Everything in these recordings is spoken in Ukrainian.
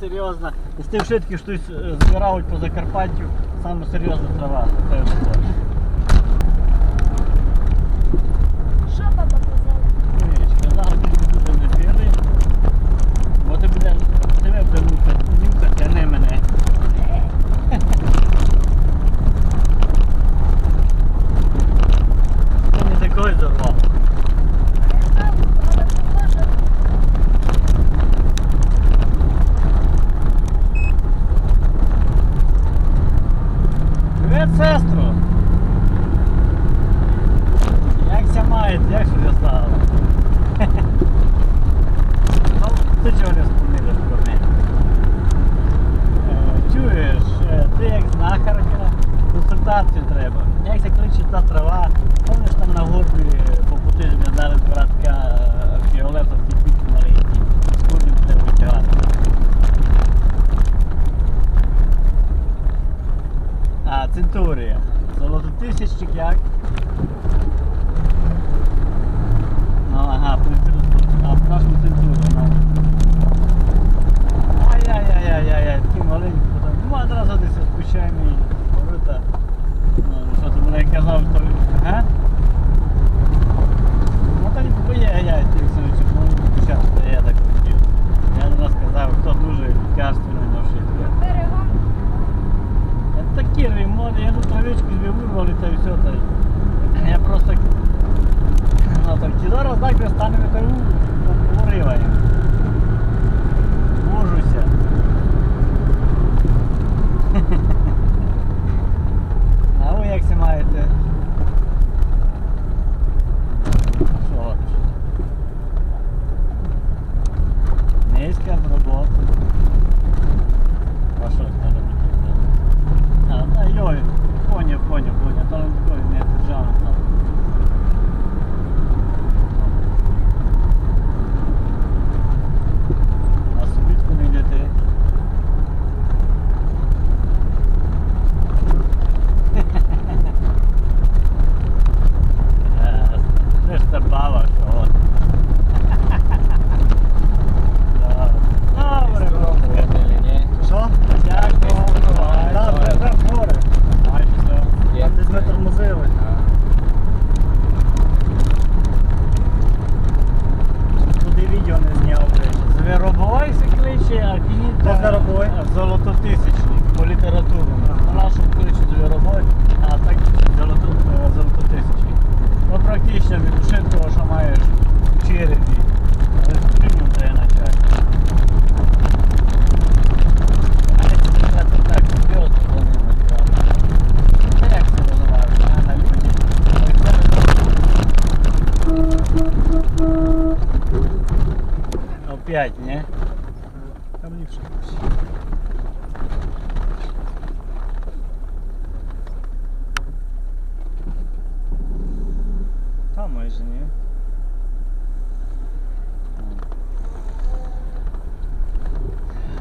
Серйозно. З тим швидкі щось е, збирають по Закарпаттю, саме серйозна трава. Катки треба. Як це кличе та трава, Помниш там на горбі по пути ми дали братка е, фіолетові квітки маленькі. Скудів треба витягати. А, центурія. Золототисячник як? Я просто... Ну, так, Тидора знак достанем это Можна робити золототисячник по літературі. На нашу вчителю роботі, а так е, золототисячник. Ну практично від того, що маєш в черепі. Приму треба начати. Опять, не? камнівше. Та майже ні.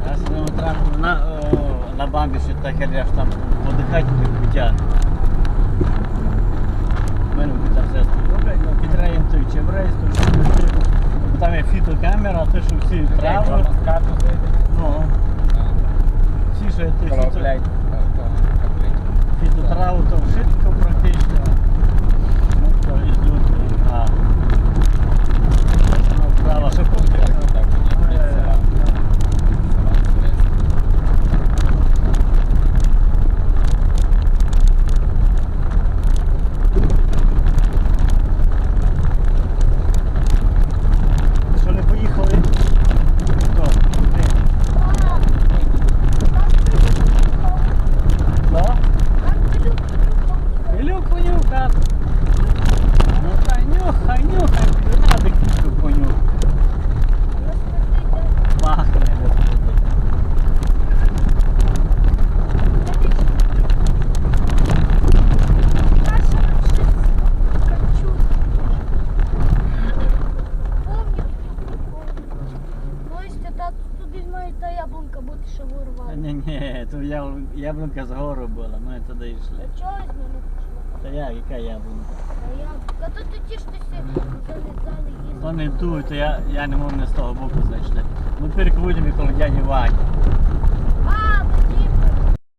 Я сидимо трактор на, о, на бамбі, що так я там подихати не путя. У мене там все. не фітокамера, те, що всі трави. Ну, всі, що ти фітотраву, то вшитко проти. будто що вирвали. Ні, ні, тут яблунка згору була, ми туди йшли. А чого з ними пішли? Та я, яка яблунка? А яблунка. А то тоді ж залізали їсти. То не ту, я, я не можу не з того боку зайшли. Ми перекрутимо коло дяді Вані.